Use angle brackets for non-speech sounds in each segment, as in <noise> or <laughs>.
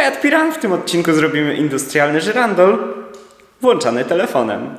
Hej, Piran, w tym odcinku zrobimy industrialny żyrandol włączany telefonem.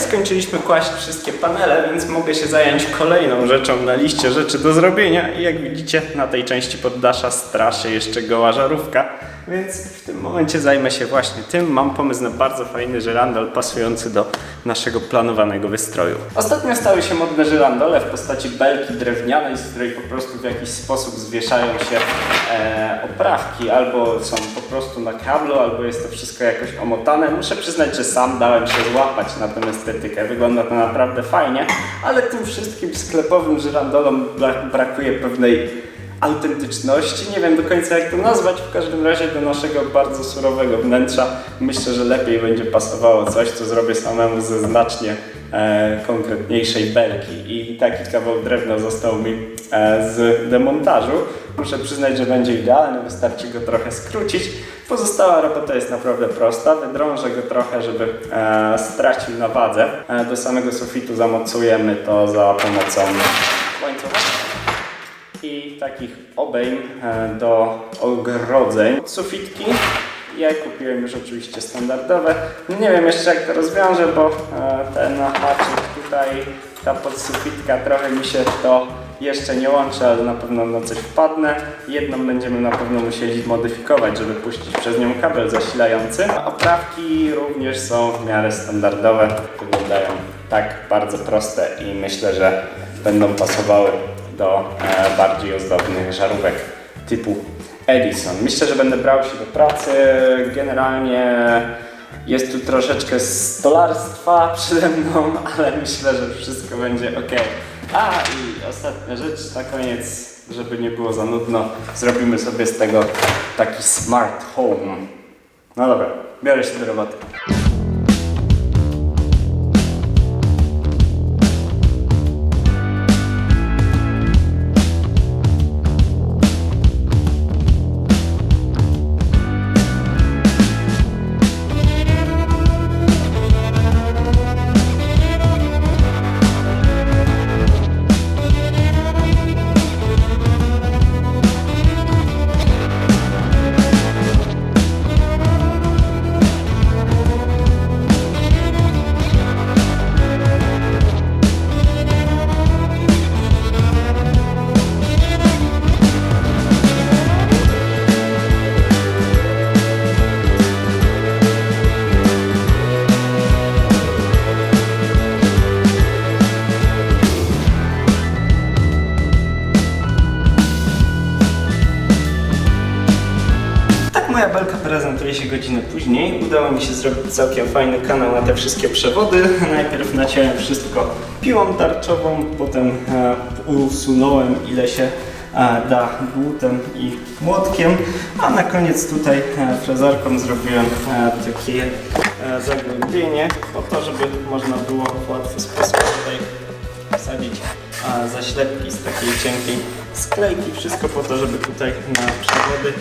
Skończyliśmy kłaść wszystkie panele, więc mogę się zająć kolejną rzeczą na liście rzeczy do zrobienia. I jak widzicie, na tej części poddasza straszy jeszcze goła żarówka. Więc w tym momencie zajmę się właśnie tym. Mam pomysł na bardzo fajny żyrandol pasujący do naszego planowanego wystroju. Ostatnio stały się modne żyrandole w postaci belki drewnianej, z której po prostu w jakiś sposób zwieszają się e, oprawki, albo są po prostu na kablu, albo jest to wszystko jakoś omotane. Muszę przyznać, że sam dałem się złapać na tę estetykę. Wygląda to naprawdę fajnie, ale tym wszystkim sklepowym żyrandolom bra- brakuje pewnej autentyczności. Nie wiem do końca jak to nazwać, w każdym razie do naszego bardzo surowego wnętrza myślę, że lepiej będzie pasowało coś, co zrobię samemu ze znacznie e, konkretniejszej belki. I taki kawał drewna został mi e, z demontażu. Muszę przyznać, że będzie idealny, wystarczy go trochę skrócić. Pozostała robota jest naprawdę prosta. Wydrążę go trochę, żeby e, stracił na wadze. E, do samego sufitu zamocujemy to za pomocą łańcucha i takich obejm e, do ogrodzeń. Sufitki. Ja kupiłem już oczywiście standardowe. Nie wiem jeszcze jak to rozwiążę, bo e, ten haczyk tutaj, ta podsufitka trochę mi się to jeszcze nie łączy, ale na pewno na coś wpadnę. Jedną będziemy na pewno musieli modyfikować, żeby puścić przez nią kabel zasilający. Oprawki również są w miarę standardowe. Wyglądają tak bardzo proste i myślę, że będą pasowały do e, bardziej ozdobnych żarówek typu Edison. Myślę, że będę brał się do pracy. Generalnie jest tu troszeczkę stolarstwa przede mną, <laughs> ale myślę, że wszystko będzie ok. A i ostatnia rzecz na koniec, żeby nie było za nudno, zrobimy sobie z tego taki smart home. No dobra, biorę się do roboty. Prezentuje się godzinę później. Udało mi się zrobić całkiem fajny kanał na te wszystkie przewody. <laughs> Najpierw naciąłem wszystko piłą tarczową, potem e, usunąłem ile się e, da dłutem i młotkiem, a na koniec tutaj e, frezarką zrobiłem e, takie e, zagłębienie po to, żeby można było w łatwy sposób tutaj wsadzić a, zaślepki z takiej cienkiej sklejki. Wszystko po to, żeby tutaj na przewody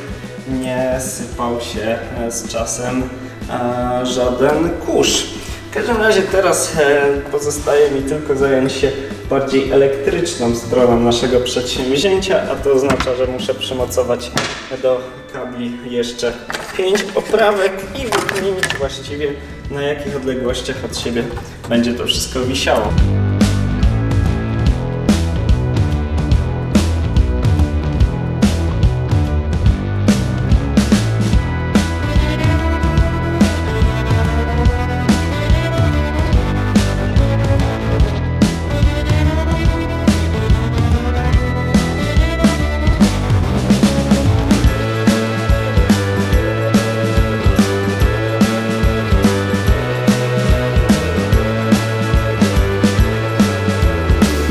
nie sypał się e, z czasem e, żaden kurz. W każdym razie teraz e, pozostaje mi tylko zająć się bardziej elektryczną stroną naszego przedsięwzięcia, a to oznacza, że muszę przymocować do kabli jeszcze 5 oprawek i wymienić właściwie na jakich odległościach od siebie będzie to wszystko wisiało.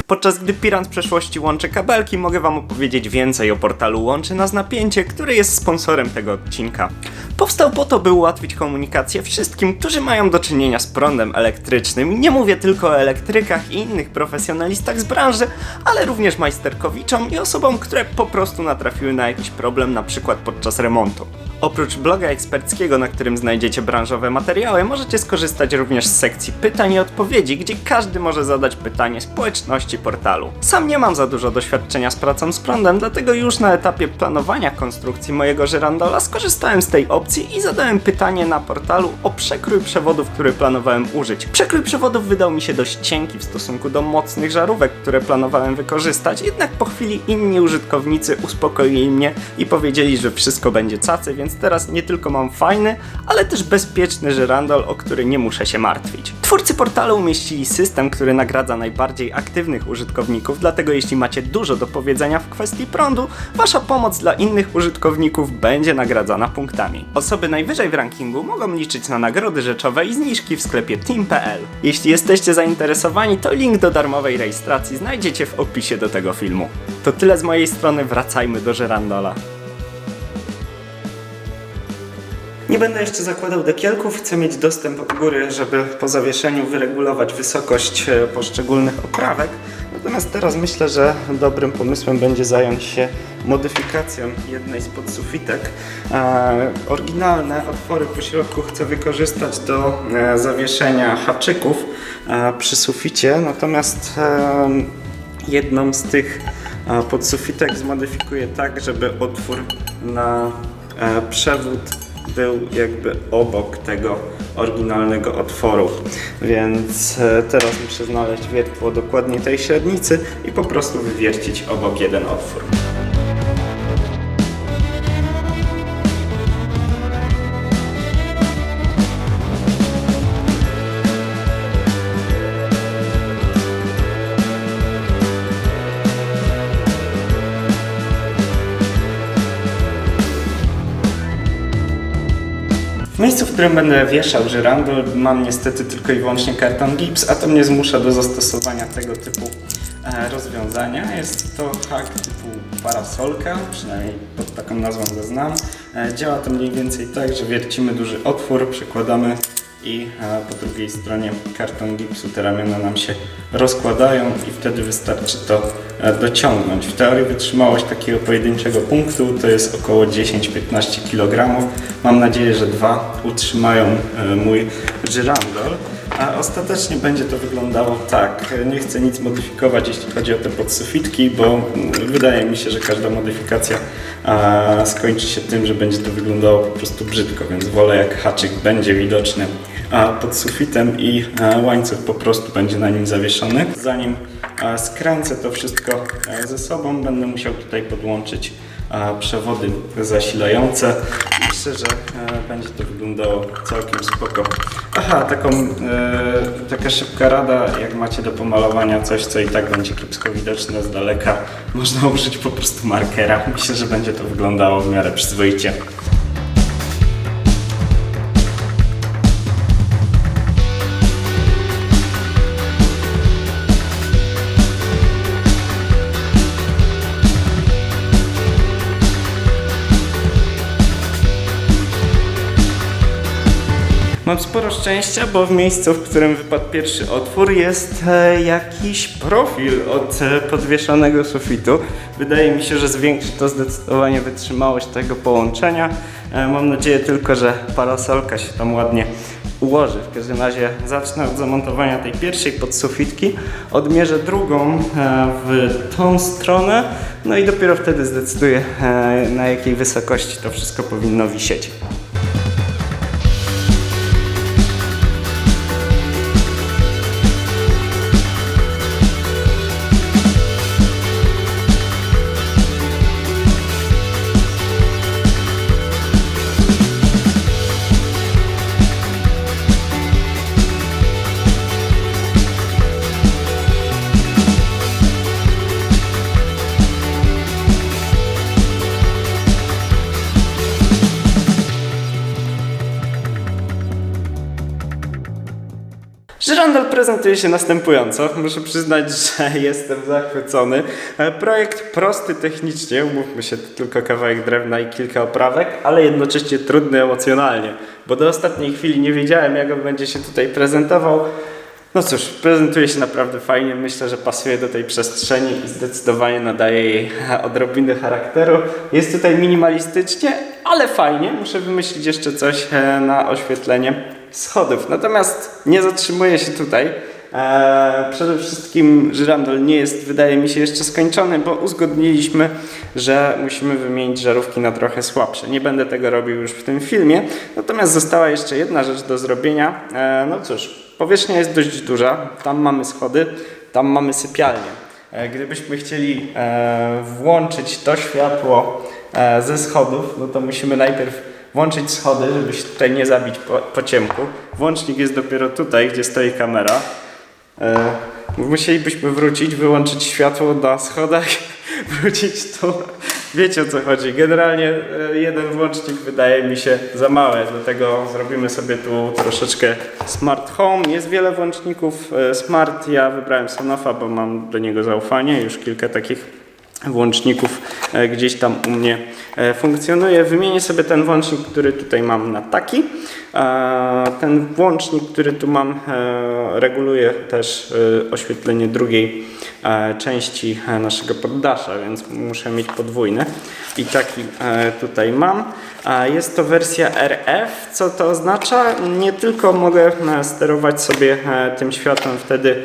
Podczas gdy Pirant przeszłości łączy kabelki, mogę Wam opowiedzieć więcej o portalu Łączy Nas Napięcie, który jest sponsorem tego odcinka. Powstał po to, by ułatwić komunikację wszystkim, którzy mają do czynienia z prądem elektrycznym. Nie mówię tylko o elektrykach i innych profesjonalistach z branży, ale również majsterkowiczom i osobom, które po prostu natrafiły na jakiś problem, na przykład podczas remontu. Oprócz bloga eksperckiego, na którym znajdziecie branżowe materiały, możecie skorzystać również z sekcji pytań i odpowiedzi, gdzie każdy może zadać pytanie społeczności portalu. Sam nie mam za dużo doświadczenia z pracą z prądem, dlatego już na etapie planowania konstrukcji mojego żyrandola skorzystałem z tej opcji i zadałem pytanie na portalu o przekrój przewodów, który planowałem użyć. Przekrój przewodów wydał mi się dość cienki w stosunku do mocnych żarówek, które planowałem wykorzystać, jednak po chwili inni użytkownicy uspokoili mnie i powiedzieli, że wszystko będzie cacy, więc teraz nie tylko mam fajny, ale też bezpieczny żyrandol, o który nie muszę się martwić. Twórcy portalu umieścili system, który nagradza najbardziej aktywnych użytkowników, dlatego jeśli macie dużo do powiedzenia w kwestii prądu, wasza pomoc dla innych użytkowników będzie nagradzana punktami. Osoby najwyżej w rankingu mogą liczyć na nagrody rzeczowe i zniżki w sklepie team.pl. Jeśli jesteście zainteresowani, to link do darmowej rejestracji znajdziecie w opisie do tego filmu. To tyle z mojej strony, wracajmy do żerandola. Nie będę jeszcze zakładał dekielków, chcę mieć dostęp od góry, żeby po zawieszeniu wyregulować wysokość e, poszczególnych oprawek. Natomiast teraz myślę, że dobrym pomysłem będzie zająć się modyfikacją jednej z podsufitek. E, oryginalne otwory po środku chcę wykorzystać do e, zawieszenia haczyków e, przy suficie, natomiast e, jedną z tych e, podsufitek zmodyfikuję tak, żeby otwór na e, przewód był jakby obok tego oryginalnego otworu. Więc e, teraz muszę znaleźć wiertło dokładnie tej średnicy i po prostu wywiercić obok jeden otwór. Miejscu, w którym będę wieszał żyrandol, mam niestety tylko i wyłącznie karton gips, a to mnie zmusza do zastosowania tego typu e, rozwiązania. Jest to hak typu parasolka, przynajmniej pod taką nazwą go znam. E, działa to mniej więcej tak, że wiercimy duży otwór, przykładamy i po drugiej stronie karton gipsu te ramiona nam się rozkładają i wtedy wystarczy to e, dociągnąć. W teorii wytrzymałość takiego pojedynczego punktu to jest około 10-15 kg. Mam nadzieję, że dwa utrzymają e, mój żyrandol. A ostatecznie będzie to wyglądało tak. Nie chcę nic modyfikować, jeśli chodzi o te podsufitki, bo wydaje mi się, że każda modyfikacja skończy się tym, że będzie to wyglądało po prostu brzydko, więc wolę jak haczyk będzie widoczny pod sufitem i łańcuch po prostu będzie na nim zawieszony. Zanim skręcę to wszystko ze sobą, będę musiał tutaj podłączyć przewody zasilające. Myślę, że będzie to wyglądało całkiem spoko. Aha, taką, e, taka szybka rada, jak macie do pomalowania coś, co i tak będzie kiepsko widoczne z daleka, można użyć po prostu markera. Myślę, że będzie to wyglądało w miarę przyzwoicie. Mam sporo szczęścia, bo w miejscu, w którym wypadł pierwszy otwór, jest e, jakiś profil od e, podwieszonego sufitu. Wydaje mi się, że zwiększy to zdecydowanie wytrzymałość tego połączenia. E, mam nadzieję tylko, że parasolka się tam ładnie ułoży. W każdym razie zacznę od zamontowania tej pierwszej podsufitki, odmierzę drugą w tą stronę, no i dopiero wtedy zdecyduję na jakiej wysokości to wszystko powinno wisieć. Żyrandol prezentuje się następująco. Muszę przyznać, <laughs> że jestem zachwycony. E, Projekt prosty technicznie, umówmy się, tylko kawałek drewna i kilka oprawek, ale jednocześnie trudny emocjonalnie, bo do ostatniej chwili nie wiedziałem, jak on będzie się tutaj prezentował. No cóż, prezentuje się naprawdę fajnie. Myślę, że pasuje do tej przestrzeni i zdecydowanie nadaje jej <laughs> odrobinę charakteru. Jest tutaj minimalistycznie, ale ale fajnie. Muszę wymyślić jeszcze coś e, na oświetlenie schodów. Natomiast nie zatrzymuję się tutaj. E, przede wszystkim żyrandol nie jest, wydaje mi się, jeszcze skończony, bo uzgodniliśmy, że musimy wymienić żarówki na trochę słabsze. Nie będę tego robił już w tym filmie. Natomiast została jeszcze jedna rzecz do zrobienia. E, no cóż, powierzchnia jest dość duża. Tam mamy schody, tam mamy sypialnię. E, Gdybyśmy chcieli włączyć to światło ze schodów, no to musimy najpierw włączyć schody, żeby się tutaj nie zabić po, po ciemku. Włącznik jest dopiero tutaj, gdzie stoi kamera. E, musielibyśmy wrócić, wyłączyć światło na schodach, <laughs> wrócić tu. Wiecie o co chodzi. Generalnie e, jeden włącznik wydaje mi się za małe, dlatego zrobimy sobie tu troszeczkę smart home. Jest wiele włączników e, smart. Ja wybrałem Sonofa, bo mam do niego zaufanie. Już kilka takich włączników e, gdzieś tam u mnie e, funkcjonuje. Wymienię sobie ten włącznik, który tutaj mam na taki. Ten włącznik, który tu mam, e, reguluje też oświetlenie drugiej części naszego poddasza, więc muszę mieć podwójny. I taki tutaj mam. Jest to wersja RF. Co to oznacza? Nie tylko mogę sterować sobie tym światłem wtedy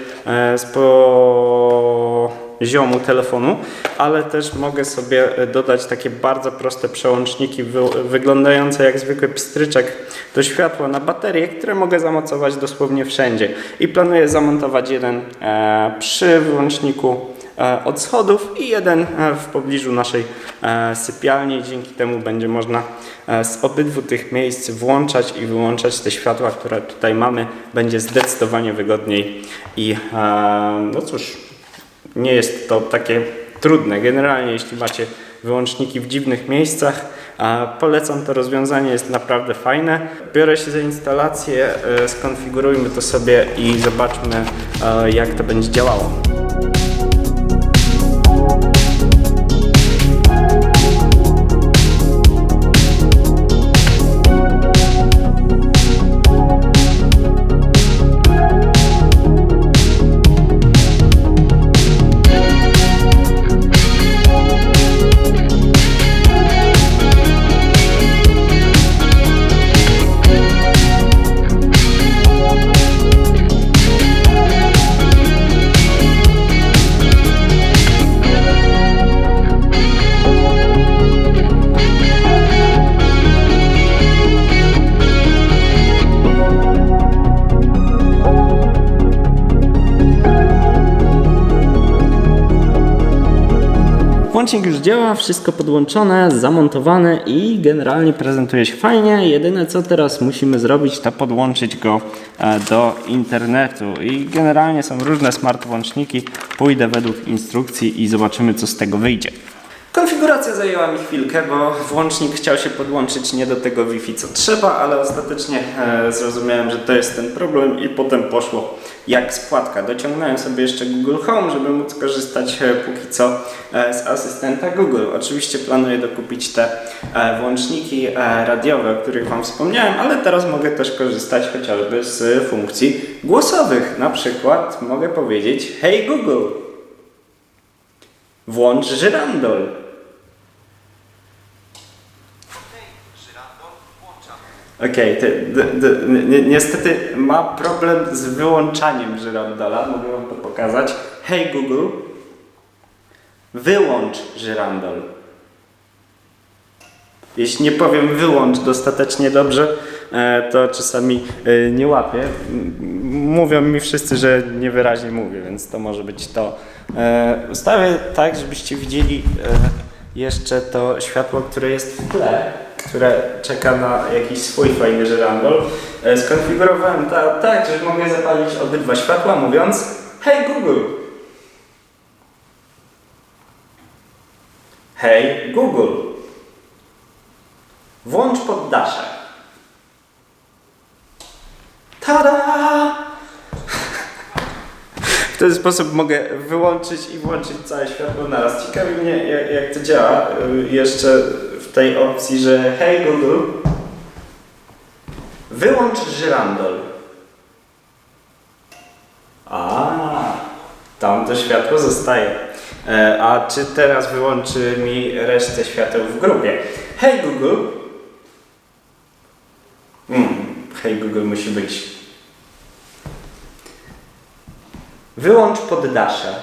z po ziomu telefonu, ale też mogę sobie e, dodać takie bardzo proste przełączniki wy, wyglądające jak zwykły pstryczek do światła na baterię, które mogę zamocować dosłownie wszędzie. I planuję zamontować jeden e, przy wyłączniku e, od schodów i jeden e, w pobliżu naszej e, sypialni. Dzięki temu będzie można e, z obydwu tych miejsc włączać i wyłączać te światła, które tutaj mamy. Będzie zdecydowanie wygodniej i e, no cóż, nie jest to takie trudne. Generalnie, jeśli macie wyłączniki w dziwnych miejscach, polecam to rozwiązanie, jest naprawdę fajne. Biorę się za instalację, e, skonfigurujmy to sobie i zobaczmy, e, jak to będzie działało. Włącznik już działa, wszystko podłączone, zamontowane i generalnie prezentuje się fajnie. Jedyne co teraz musimy zrobić, to podłączyć go e, do internetu. I generalnie są różne smart włączniki. Pójdę według instrukcji i zobaczymy co z tego wyjdzie. Konfiguracja zajęła mi chwilkę, bo włącznik chciał się podłączyć nie do tego Wi-Fi co trzeba, ale ostatecznie e, zrozumiałem, że to jest ten problem i potem poszło jak spłatka. Dociągnąłem sobie jeszcze Google Home, żeby móc korzystać e, póki co e, z asystenta Google. Oczywiście planuję dokupić te e, włączniki radiowe, o których Wam wspomniałem, ale teraz mogę też korzystać chociażby z funkcji głosowych. Na przykład mogę powiedzieć Hey Google, włącz żyrandol. Okej, ni- niestety ma problem z wyłączaniem żyrandola. Mogę wam to pokazać. Hej Google, wyłącz żyrandol. Jeśli nie powiem wyłącz dostatecznie dobrze, e, to czasami e, nie łapię. Mówią mi wszyscy, że niewyraźnie mówię, więc to może być to. E, Ustawię tak, żebyście widzieli jeszcze to światło, które jest w tle, które czeka na jakiś swój fajny żyrandol. E, Skonfigurowałem to tak, że mogę zapalić obydwa światła, mówiąc Hej Google! Hej Google! Włącz poddasze. Tada! W ten sposób mogę wyłączyć i włączyć całe światło naraz. Ciekawi mnie, jak, to działa. y, Jeszcze tej opcji, że hej Google, wyłącz żyrandol. A, tam to światło zostaje. E, a czy teraz wyłączy mi resztę świateł w grupie? Hej Google. Mm, hej Google musi być. Wyłącz poddasze.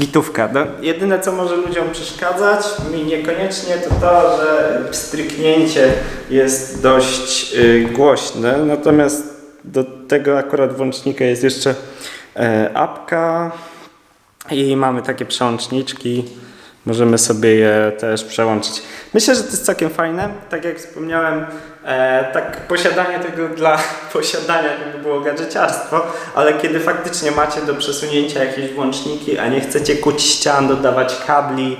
Gitówka. No, jedyne co może ludziom przeszkadzać, mi niekoniecznie, to to, że stryknięcie jest dość y, głośne. Natomiast do tego akurat włącznika jest jeszcze e, apka i mamy takie przełączniczki. Możemy sobie je też przełączyć. Myślę, że to jest całkiem fajne. Tak jak wspomniałem, e, tak posiadanie tego dla <laughs> posiadania to by było gadżeciarstwo, ale kiedy faktycznie macie do przesunięcia jakieś włączniki, a nie chcecie kuć ścian, dodawać kabli,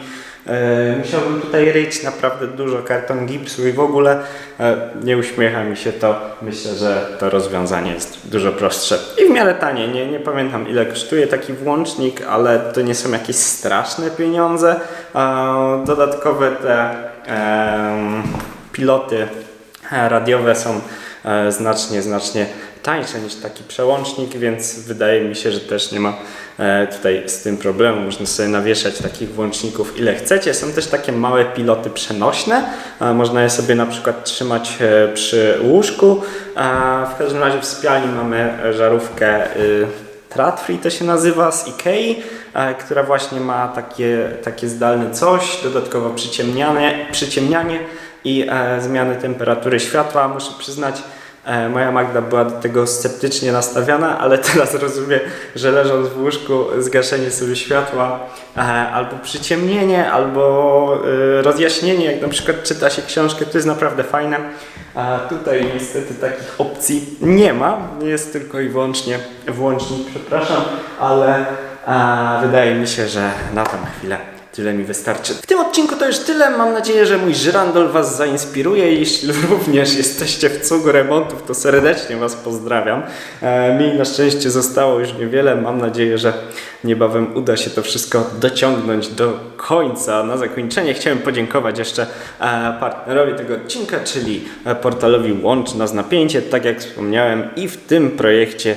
musiałbym tutaj ryć naprawdę dużo karton gipsu i w ogóle e, nie uśmiecha mi się to. Myślę, że to rozwiązanie jest dużo prostsze i w miarę tanie. Nie, nie pamiętam ile kosztuje taki włącznik, ale to nie są jakieś straszne pieniądze. E, Dodatkowe te piloty e, radiowe są e, znacznie, znacznie tańsze niż taki przełącznik, więc wydaje mi się, że też nie ma e, tutaj z tym problemu. Można sobie nawieszać takich włączników ile chcecie. Są też takie małe piloty przenośne. E, Można je sobie na przykład trzymać e, przy łóżku. E, W każdym razie w sypialni mamy żarówkę y, Tradfree to się nazywa z Ikei, e, która właśnie ma takie, takie zdalne coś, dodatkowo przyciemnianie, przyciemnianie i e, zmiany temperatury światła. Muszę przyznać, e, moja Magda była do tego sceptycznie nastawiona, ale teraz rozumie, że leżąc w łóżku zgaszenie sobie światła e, albo przyciemnienie, albo e, rozjaśnienie, jak na przykład czyta się książkę, to jest naprawdę fajne. A tutaj niestety takich opcji nie ma, jest tylko i wyłącznie włącznik, przepraszam, ale a, wydaje mi się, że na tę chwilę tyle mi wystarczy. W tym odcinku to już tyle. Mam nadzieję, że mój żyrandol Was zainspiruje. Jeśli <laughs> również jesteście w cugu remontów, to serdecznie Was pozdrawiam. E, mi na szczęście zostało już niewiele. Mam nadzieję, że niebawem uda się to wszystko dociągnąć do końca. Na zakończenie chciałem podziękować jeszcze e, partnerowi tego odcinka, czyli e, portalowi Łącz Nas Napięcie. Tak jak wspomniałem i w tym projekcie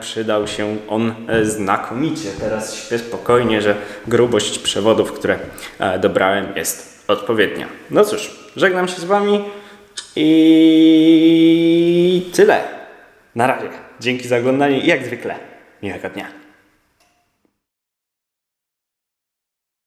przydał się on znakomicie. Teraz śpię spokojnie, że grubość przewodów, które e, dobrałem jest odpowiednia. No cóż, żegnam się z Wami i tyle. Na razie. Dzięki za oglądanie i jak zwykle miłego dnia.